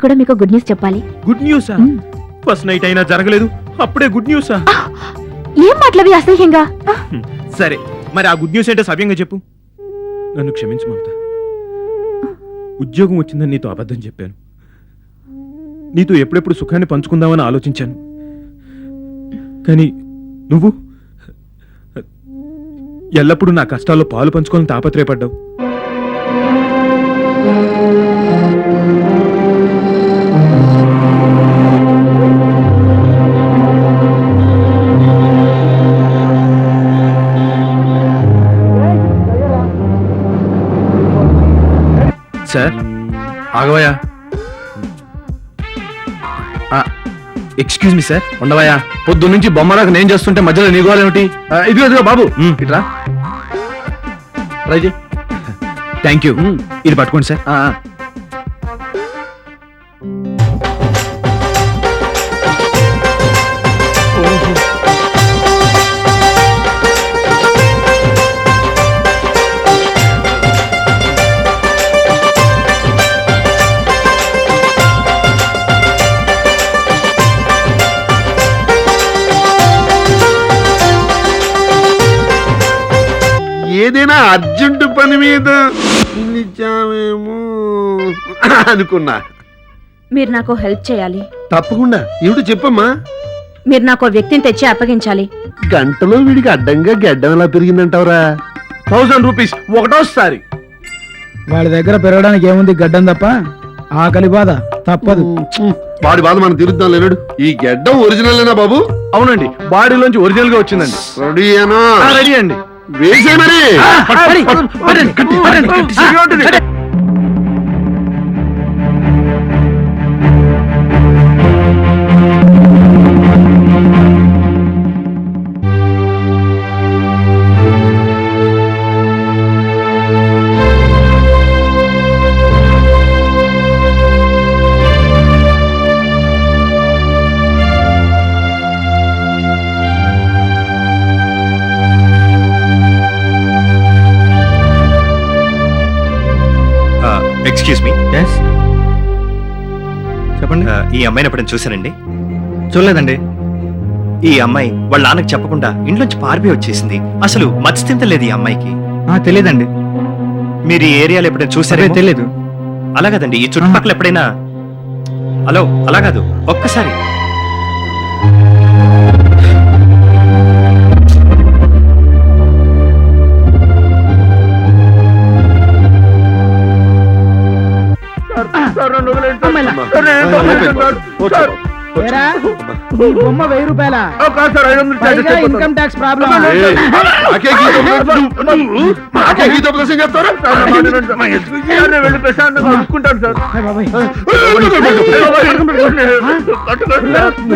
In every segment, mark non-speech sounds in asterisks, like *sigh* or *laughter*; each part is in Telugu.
కూడా మీకు గుడ్ న్యూస్ చెప్పాలి. గుడ్ న్యూసా. ఫస్ట్ నైట్ అయినా జరగలేదు. అప్పుడే గుడ్ న్యూసా ఏం మాటలవి అసహ్యంగా. సరే మరి ఆ గుడ్ న్యూస్ ఏంటో సవ్యంగా చెప్పు. నన్ను క్షమించు మమత. ఉద్యోగం వచ్చిందని నీతో అబద్ధం చెప్పాను. నీతో ఎప్పుడెప్పుడు సుఖాన్ని పంచుకుందామని ఆలోచించాను. కానీ నువ్వు ఎల్లప్పుడూ నా కష్టాల్లో పాలు పంచుకోవాలని తాపత్రయపడ్డావు. సార్? ఆగవయ్యా. Excuse me sir. ఉండవయ్యా. పొద్దు నుంచి బొమ్మలకు నేను చేస్తుంటే మధ్యలో నీ గోలేమిటి ఆ, ఇదిగో ఇదిగో బాబు. చేయి థ్యాంక్ యూ. ఇది పట్టుకోండి సార్. ఏదైనా అర్జెంటు పని మీద పిలిచామేమో అనుకున్నా. మీరు నాకు హెల్ప్ చేయాలి. తప్పకుండా. ఏమిటి చెప్పమ్మా? మీరు నాకు వ్యక్తిని తెచ్చి అప్పగించాలి. గంటలో వీడికి అడ్డంగా గడ్డం ఎలా పెరిగిందంటావురా? థౌసండ్ రూపీస్ ఒకటోసారి. వాడి దగ్గర పెరగడానికి ఏముంది గడ్డం తప్ప? ఆకలి బాధ తప్పదు. వాడి బాధ మనం తీరుద్దాం లేనాడు. ఈ గడ్డం ఒరిజినల్నా బాబు? అవునండి బాడీలోంచి ఒరిజినల్గా వచ్చిందండి రెడీ అండి. వేసే మరి. Excuse me Yes. చెప్పండి. ఈ అమ్మాయిని ఎప్పుడైనా చూసానండి చూడలేదండి. ఈ అమ్మాయి వాళ్ళ నాన్నకి చెప్పకుండా ఇంట్లోంచి పారిపోయి వచ్చేసింది. అసలు మత్స్యంత లేదు ఈ అమ్మాయికి. ఆ, తెలీదండి. మీరు ఈ ఏరియాలో ఎప్పుడైనా చూసారే సరే తెలీదు. అలా కదండి. ఈ చుట్టుపక్కల ఎప్పుడైనా హలో అలా కాదు. ఒక్కసారి. ఏరా, ఈ బొమ్మ వెయ్యి రూపాయల పైగా ఇన్కమ్ ట్యాక్స్ ప్రాబ్లం బాబాయ్.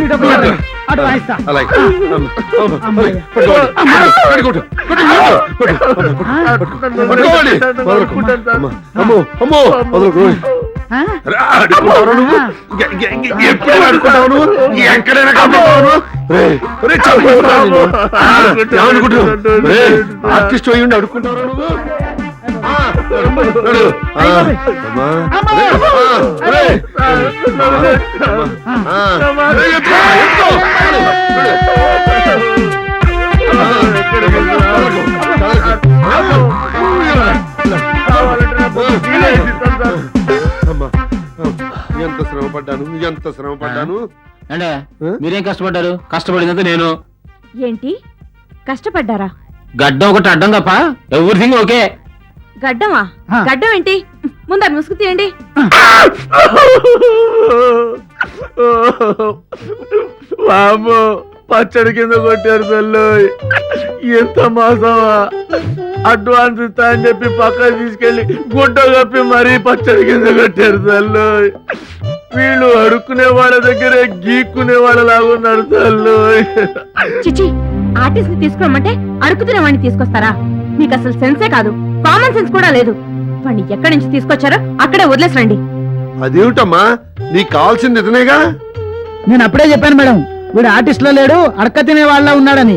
డబ్బులు. అటు వాయిస్తా అమ్మాయ్య. ఆ? ఎక్కడైనా ఆర్టిస్ట్ అయ్యి ఉండి అడుక్కుంటావా నువ్వు? అమ్మా. ఎంత శ్రమ పడ్డాను ఎంత శ్రమ పడ్డాను అంటే? మీరేం కష్టపడ్డారు? కష్టపడినంత నేను. ఏంటి? కష్టపడ్డారా? గడ్డం ఒకటి అడ్డం తప్ప ఎవ్రీథింగ్ ఓకే. గడ్డమా. గడ్డం ఏంటి? ముందు అది ముసుగు తీయండి. వామ్మో. పచ్చడి కింద కొట్టారు తల్లు ఎంత మోసమా? అడ్వాన్స్ ఇస్తా అని చెప్పి పక్కన తీసుకెళ్ళి గుడ్డ కప్పి మరీ పచ్చడి కింద కొట్టారు తల్లు వీళ్ళు అడుక్కునే వాళ్ళ దగ్గరే గీక్కునే వాళ్ళ లాగున్నారు తల్లు చిచి ఆర్టిస్ట్ని తీసుకురమ్మంటే అడుగుతున్న వాడిని తీసుకొస్తారా? మీకు అసలు సెన్సే కాదు. కామన్ సెన్స్ కూడా లేదు. వాడిని ఎక్కడి నుంచి తీసుకొచ్చారో అక్కడే వదిలేసి రండి. అదేమిటమ్మా? నీకు కావాల్సింది ఇతనేగా? నేను అప్పుడే చెప్పాను మేడం. వీడు ఆర్టిస్ట్లో లేడు అడక తినే వాళ్ళ ఉన్నాడని.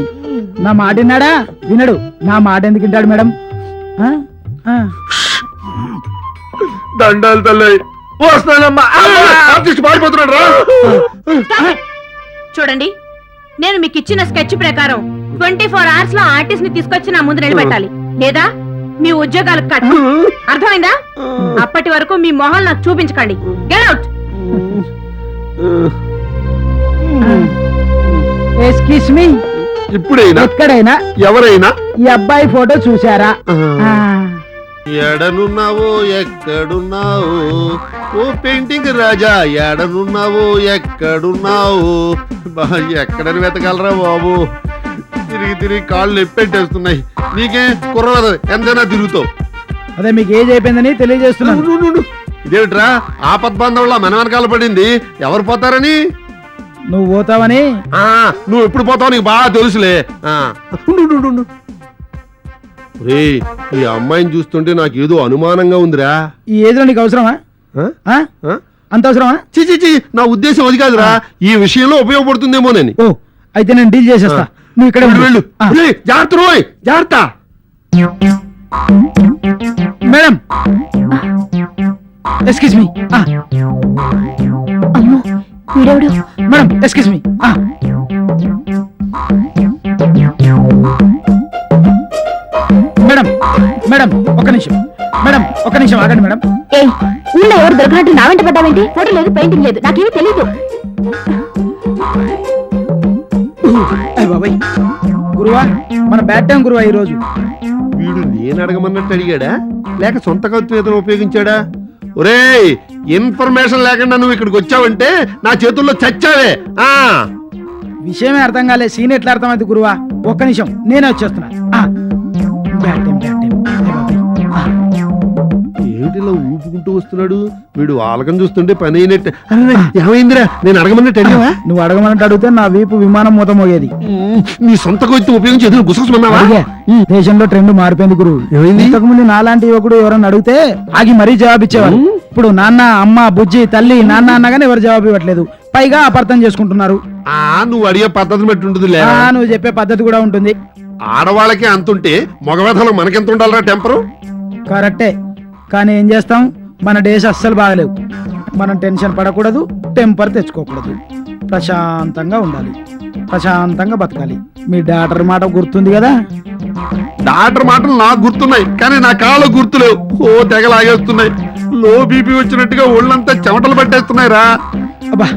నా మాట విన్నాడా? వినడు. నా మాట ఎందుకు వింటాడు మేడం? ఆ? ఆ. దండాలు తల్లి. వస్తానమ్మా అమ్మా! ఆర్టిస్ట్ పారిపోతున్నాడు రా. చూడండి నేను మీకు ఇచ్చిన స్కెచ్ ప్రకారం ట్వంటీ ఫోర్ అవర్స్లో ఆర్టిస్ట్ని తీసుకొచ్చి నా ముందు నిలబెట్టాలి. లేదా మీ ఉద్యోగాలు కట్. అర్థమైందా? అప్పటి వరకు మీ మొహం నాకు చూపించకండి. గెట్ అవుట్ ఎస్కిస్ మీ ఇప్పుడైనా? ఎక్కడైనా? ఎవరైనా? ఈ అబ్బాయి ఫోటో చూసారా ఎడనున్నావో ఎక్కడున్నావు? ఓ పెయింటింగ్ రాజా ఎడనున్నావో ఎక్కడున్నావు? ఎక్కడని వెతగలరా బాబు. తిరిగి తిరిగి కాళ్ళు ఎప్పెట్టేస్తున్నాయి నీకే కుర్రదు ఎంతైనా తిరుగుతావు. అదే మీకు ఏజ్ అయిపోయిందని తెలియజేస్తున్నాను. ఇదేమిట్రా? ఆపద్బంధంలో మన వెనకాల పడింది. ఎవరు పోతారని? నువ్వు పోతావని? ఆ నువ్వు ఎప్పుడు పోతావు నీకు బాగా తెలుసులే. ఆ, ఉండు, ఉండు, ఉండు, ఉండు. ఒరేయ్, ఈ అమ్మాయిని చూస్తుంటే నాకు ఏదో అనుమానంగా ఉందిరా. ఈ లో నీకు అవసరమా? ఆ? ఆ? ఆ? అంత అవసరమా? చి చి, చి నా ఉద్దేశం అది కాదురా. ఈ విషయంలో ఉపయోగపడుతుందేమోనని ఓ అయితే నేను డీల్ చేసేస్తా. నువ్వు ఇక్కడ వెళ్ళు, జాగ్రత్త రోయ్ జాగ్రత్త. మేడం. Excuse me. అమ్మో. వీడెవడు? Madam excuse me. Madam madam ఒక నిమిషం. మేడం ఒక నిమిషం ఆగండి మేడం. ఏయ్ ఊళ్ళో ఎవరు దొరికినట్టు నా వెంట పడ్డావేంటి? ఫోటో లేదు పెయింటింగ్ లేదు. నాకేమీ తెలియదు అయ్య బాబాయ్. గురువా మన బ్యాట్ టైం గురువా ఈ రోజు వీడు నేను అడగమన్నట్టు అడిగాడా? లేక సొంత కత్తి ఏదైనా ఉపయోగించాడా? ఒరేయ్ ఇన్ఫర్మేషన్ లేకుండా నువ్వు ఇక్కడికి వచ్చావంటే నా చేతుల్లో చచ్చావే. ఆ. విషయమే అర్థం కాలే సీన్ ఎట్లా అర్థమైంది గురువా? ఒక్క నిమిషం నేనే వచ్చేస్తున్నా. ఆ, టైం బ్యాట్ టైం ఆ, ఏమిటిలా ఊపుకుంటూ వస్తున్నాడు. వీడు ఆలకం చూస్తుంటే పని అయినట్టు. అరే, ఏమైందిరా? నేను అడగమన్నట్టు అడిగావా నువ్వు అడగమన్నట్టు అడిగితే నా వీపు విమానం మూత మోగేది. ఉమ్, నీ సొంత కొత్తి ఉపయోగించి ఎదురు గుసగుసమన్నావా అడిగా. దేశంలో ట్రెండ్ మారిపోయింది గురువు ఏమైంది? ఇంతకు ముందు నాలాంటి యువకుడు ఎవరన్నా అడిగితే ఆగి మరీ జవాబు ఇచ్చేవారు ఇప్పుడు నాన్న అమ్మ బుజ్జి తల్లి నాన్న అన్నగానే ఎవరు జవాబు ఇవ్వట్లేదు. పైగా అపార్థం చేసుకుంటున్నారు. ఆ నువ్వు అడిగే పద్ధతిని బట్టి ఉంటుంది ఆ, లేరా నువ్వు చెప్పే పద్ధతి కూడా ఉంటుంది. ఆడవాళ్ళకి అంతుంటే మగవేధలు మనకెంత ఉండాలరా టెంపరు? కరెక్టే. కానీ ఏం చేస్తాం? మన డేస్ అస్సలు బాగలేవు. మనం టెన్షన్ పడకూడదు టెంపర్ తెచ్చుకోకూడదు. ప్రశాంతంగా ఉండాలి. ప్రశాంతంగా బతకాలి. మీ డాక్టర్ మాట గుర్తుంది కదా? డాక్టర్ మాటలు నాకు గుర్తున్నాయి కానీ నా కాళ్ళు గుర్తులేవు. ఓ తెగలాగేస్తున్నాయి. లో బీపీ వచ్చినట్టుగా ఒళ్ళంతా చెమటలు పట్టేస్తున్నాయి రా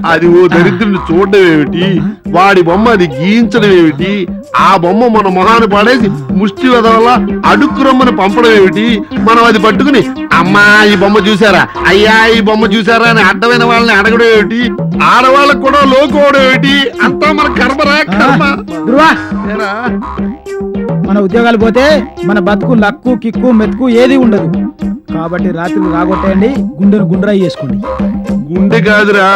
అది ఓ దరిద్రుని చూడడం ఏమిటి వాడి బొమ్మ అది గీయించడం ఏమిటి ఆ బొమ్మ మన మొహాన్ని పాడేసి ముష్టి వల్ల అడుక్కు రమ్మని పంపడం ఏమిటి మనం అది పట్టుకుని అమ్మా ఈ బొమ్మ చూసారా అయ్యా ఈ బొమ్మ చూసారా అని అడ్డమైన వాళ్ళని అడగడం ఏమిటి ఆడవాళ్ళకు కూడా లోకోవడం ఏమిటి? అంతా మన కర్మరా కర్మ? మన ఉద్యోగాలు పోతే మన బతుకు లక్కు కిక్కు మెతుకు ఏది ఉండదు. కాబట్టి రాత్రి రాగొట్టేయండి గుండెను గుండ్రాయి చేసుకోండి గుండె కాదురా.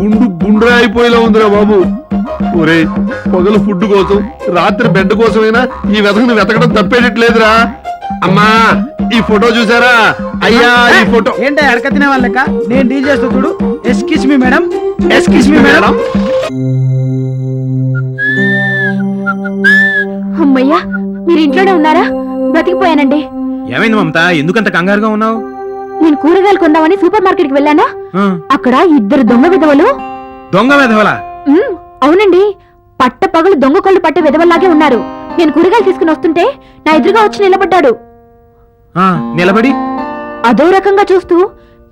గుండు గుండ్ర అయిపోయేలా ఉందిరా బాబు. ఒరే పగలు ఫుడ్ కోసం రాత్రి బెడ్ కోసమైనా ఈ వెతకని వెతకడం తప్పేటట్లేదురా. అమ్మా ఈ ఫోటో చూసారా? అయ్యా ఈ ఫోటో. ఏంటి అడక తినే వాళ్ళక నేను డీల్ చేస్తా చూడు. Excuse me madam. Excuse me madam. అమ్మయ్యా మీరు ఇంట్లోనే ఉన్నారా? బ్రతికిపోయానండి. ఏమైంది మమత? ఎందుకంత కంగారుగా ఉన్నావు? నేను కూరగాయలు కొందామని సూపర్ మార్కెట్కి వెళ్ళానా అక్కడ ఇద్దరు దొంగ విధవలు. దొంగ వెధవలా? అవునండి. పట్ట పగలు దొంగ కళ్ళు పట్టే విధవల్లాగే ఉన్నారు. నేను కూరగాయలు తీసుకుని వస్తుంటే నా ఎదురుగా వచ్చి నిలబడ్డాడు. నిలబడి. అదో రకంగా చూస్తూ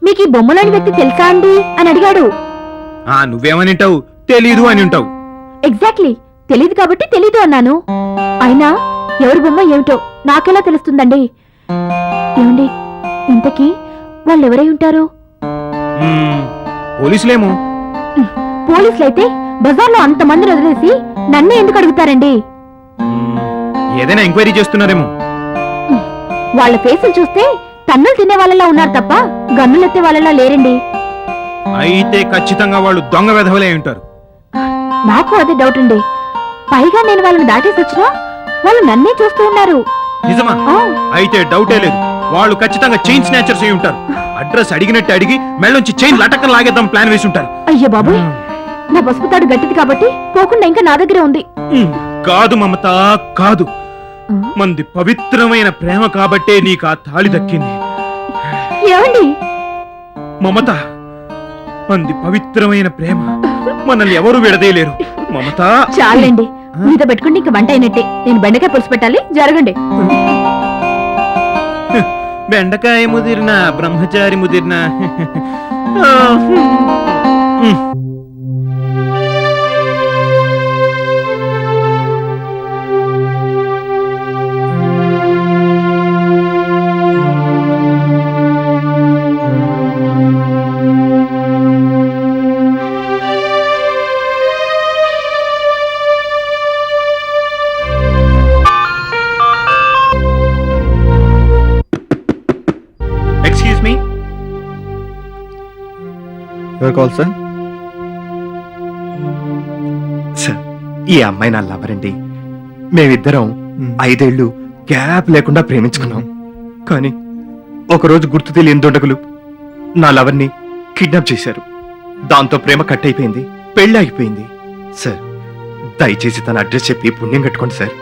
మీకు ఈ బొమ్మలోని వ్యక్తి తెలుసా అండి? అని అడిగాడు. ఆ నువ్వేమని ఉంటావు తెలీదు అని ఉంటావు ఎగ్జాక్ట్లీ తెలీదు కాబట్టి తెలీదు అన్నాను. అయినా ఎవరి బొమ్మ ఏమిటో నాకెలా తెలుస్తుందండి? ఏమండి ఇంతకీ వాళ్ళు ఎవరై ఉంటారు పోలీసులేమో. పోలీసులైతే బజార్లో అంతమందిని వదిలేసి నన్నే ఎందుకు అడుగుతారండి? ఏదైనా ఎంక్వైరీ చేస్తున్నారేమో. వాళ్ళ ఫేసులు చూస్తే తన్నులు తినే వాళ్ళలా ఉన్నారు తప్ప గన్నులెత్తే వాళ్ళలా లేరండి. అయితే ఖచ్చితంగా వాళ్ళు దొంగ వెధవలే ఉంటారు. నాకు అదే డౌట్ అండి. పైగా నేను వాళ్ళని దాటేసి వచ్చినా వాళ్ళు నన్నే చూస్తూ ఉన్నారు. నిజమా? అయితే డౌటే లేదు. వాళ్ళు ఖచ్చితంగా చైన్ స్నాచర్స్ అయి ఉంటారు. అడ్రస్ అడిగినట్టు అడిగి మెళ్ళొంచి చైన్ లటకం లాగేద్దాం ప్లాన్ వేసి ఉంటారు. అయ్యో బాబోయ్ నా పసుపు తాడు గట్టిది కాబట్టి పోకుండా ఇంకా నా దగ్గరే ఉంది. కాదు మమత కాదు. మంది పవిత్రమైన ప్రేమ కాబట్టే నీకు ఆ తాళి దక్కింది. ఏమండి? మమత అంది పవిత్రమైన ప్రేమ మనల్ని ఎవరు విడదీయలేరు. మమత. చాలండి మీతో పెట్టుకుంటే ఇంక వంట అయినట్టే. నేను బెండకాయ పులుసు పెట్టాలి జరగండి. బెండకాయ ముదిరిన బ్రహ్మచారి ముదిరిన. *laughs* ఎవరు కాల్ సార్? సార్ ఈ అమ్మాయి నా లవర్ అండి. మేమిద్దరం ఐదేళ్ళు గ్యాప్ లేకుండా ప్రేమించుకున్నాం. కానీ ఒకరోజు గుర్తు తెలియని దుండగులు నా లవర్ని కిడ్నాప్ చేశారు. దాంతో ప్రేమ కట్ అయిపోయింది పెళ్ళి ఆగిపోయింది సార్ దయచేసి తన అడ్రస్ చెప్పి పుణ్యం కట్టుకోండి సార్.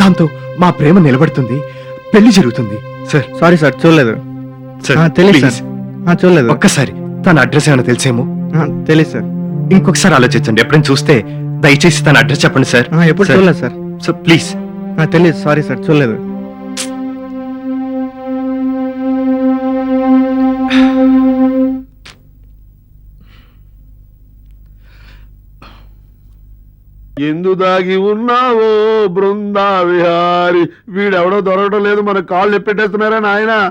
దాంతో మా ప్రేమ నిలబడుతుంది పెళ్ళి జరుగుతుంది. సార్. సారీ సార్ చూడలేదు. సార్ ఒక్కసారి తన అడ్రస్ ఏమైనా తెలిసేమో? ఆ, తెలీదు సార్. ఇంకొకసారి ఆలోచించండి. ఎప్పుడైనా చూస్తే దయచేసి తన అడ్రస్ చెప్పండి సార్. ఆ, ఎప్పుడు సార్. చూడలేదు సార్. So please. ఆ, తెలీదు సారీ సార్ చూడలేదు. ఎందు దాగి ఉన్నావో బృందా విహారి వీడెవడో దొరకడం లేదు మన కాళ్ళు ఎప్పెట్టేస్తున్నారా నాయన?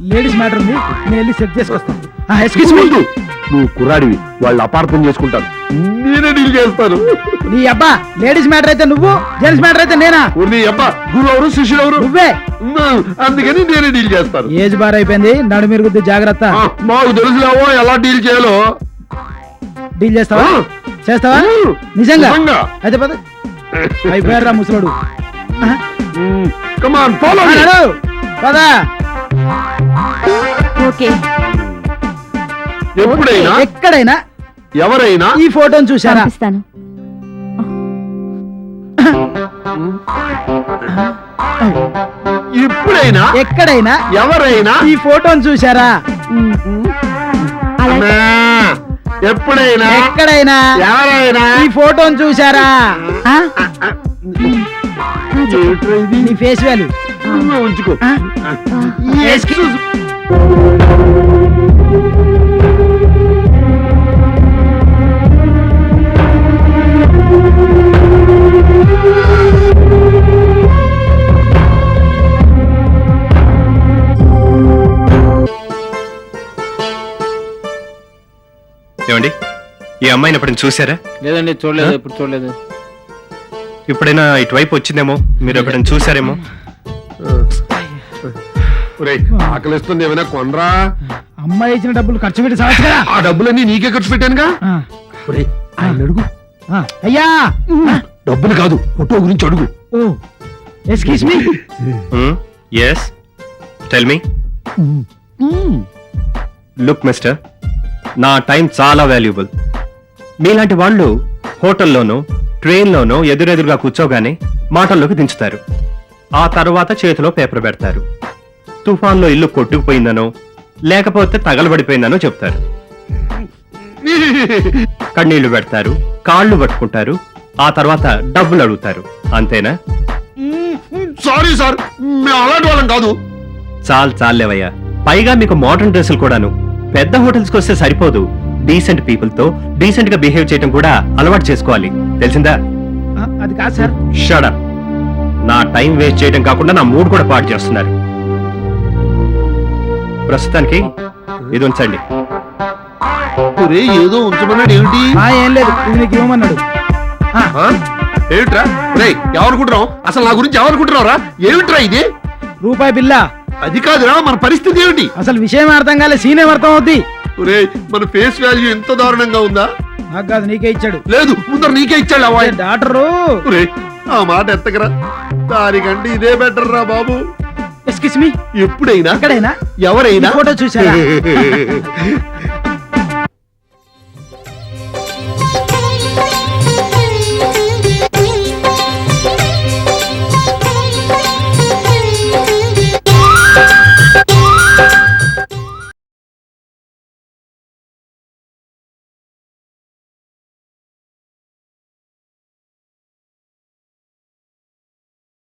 లేడీస్ మ్యాటర్ ఉంది. నేను వెళ్ళి సెట్ చేసుకొస్తాను. ఎక్స్క్యూజ్ మీ నువ్వు కుర్రాడివి. వాళ్ళు అపార్థం చేసుకుంటారు. నేనే డీల్ చేస్తాను. నీ అబ్బా లేడీస్ మ్యాటర్ అయితే నువ్వు జెంట్స్ మ్యాటర్ అయితే నేనా? నీ అబ్బా గురువు శిష్యుడు ఎవరు నువ్వే అందుకని నేనే డీల్ చేస్తాను. ఏజ్ బార్ అయిపోయింది నడు మీరు జాగ్రత్త. ఆ, మాకు తెలుసులేవో ఎలా డీల్ చేయాలో? డీల్ చేస్తావా. చేస్తావా? నిజంగా. అయితే పద. అయిపోయారా ముసలోడు. Come on follow. పద. ఓకే. ఎప్పుడైనా? ఎక్కడైనా? ఎవరైనా? ఈ ఫోటోని చూసారా పంపిస్తాను. ఎప్పుడైనా? ఎక్కడైనా? ఎవరైనా? ఈ ఫోటోని అమ్మా, ఎప్పుడైనా? ఎక్కడైనా? ఎవరైనా? ఈ ఫోటోని చూసారా ఆ? ఏమిట్రా ఇది? నీ ఫేస్ వాల్యూ. నువ్వే ఉంచుకో. ఎక్స్క్యూజ్ ఏమండి? ఈ అమ్మాయిని ఎప్పుడైనా చూసారా లేదండి చూడలేదు ఇప్పుడు చూడలేదు. ఇప్పుడైనా ఇటువైపు వచ్చిందేమో? మీరు ఎప్పుడైనా చూసారేమో ఆకలిస్తుంది ఏమైనా కొనరా? అమ్మాయి ఇచ్చిన డబ్బులు ఖర్చు పెట్టి సావచ్చు కదా? ఆ డబ్బులన్నీ నీకే ఖర్చు పెట్టానుగా? ఒరేయ్, ఆయన అడుగు. ఆ, అయ్యా! డబ్బులు కాదు ఫోటో గురించి అడుగు. ఓ excuse me. Yes tell me look mister నా టైం చాలా వాల్యుబుల్ మీలాంటి వాళ్ళు హోటల్లోనో ట్రైన్లోనో ఎదురెదురుగా కూర్చోగానే మాటల్లోకి దించుతారు. ఆ తర్వాత చేతిలో పేపర్ పెడతారు. తుఫాన్లో ఇల్లు కొట్టుకుపోయిందనో లేకపోతే తగలబడిపోయిందనో చెప్తారు. కన్నీళ్ళు పెడతారు కాళ్ళు పట్టుకుంటారు ఆ తర్వాత డబ్బులు అడుగుతారు. అంతేనా? సారీ సార్ మేము అలాంటి వాళ్ళం కాదు. చాలు చాలేవయ్యా పైగా మీకు మోడర్న్ డ్రెస్సులు కూడాను. పెద్ద హోటల్స్కి వస్తే సరిపోదు. డీసెంట్ పీపుల్తో డీసెంట్గా బిహేవ్ చేయడం కూడా అలవాటు చేసుకోవాలి. తెలిసిందా? అది కాదు సార్. షడప్ నా టైం వేస్ట్ చేయడం కాకుండా నా మూడ్ కూడా పాడు చేస్తున్నారు. ప్రస్తుతానికి ఇది ఉంచండి. ఒరేయ్, ఏదో ఉంచమన్నాడు ఏమిటి? ఆ, ఏం లేదు ఇది నీకు ఇవ్వమన్నాడు. ఆ, ఆ? ఏమిట్రా? రేయ్ ఎవరుకుంటున్నావు అసలు నా గురించి ఎవరుకుంటున్నావురా ఏమిట్రా ఇది? రూపాయి బిల్ల. అది కాదురా మన పరిస్థితి ఏమిటి? అసలు విషయం అర్థం కాలే సీనే అర్థం అవుద్ది ఒరేయ్ మన ఫేస్ వాల్యూ ఎంత దారుణంగా ఉందా? నాకు కాదు నీకే ఇచ్చాడు. లేదు ముందర నీకే ఇచ్చాడు అవ్వ డాక్టరు? ఆ మాట ఎత్తకరా. దానికంటే ఇదే బెటర్ రా బాబు. ఎక్స్క్యూజ్ మీ ఎప్పుడైనా? ఎక్కడైనా? ఎవరైనా? ఫోటో చూసారా *laughs*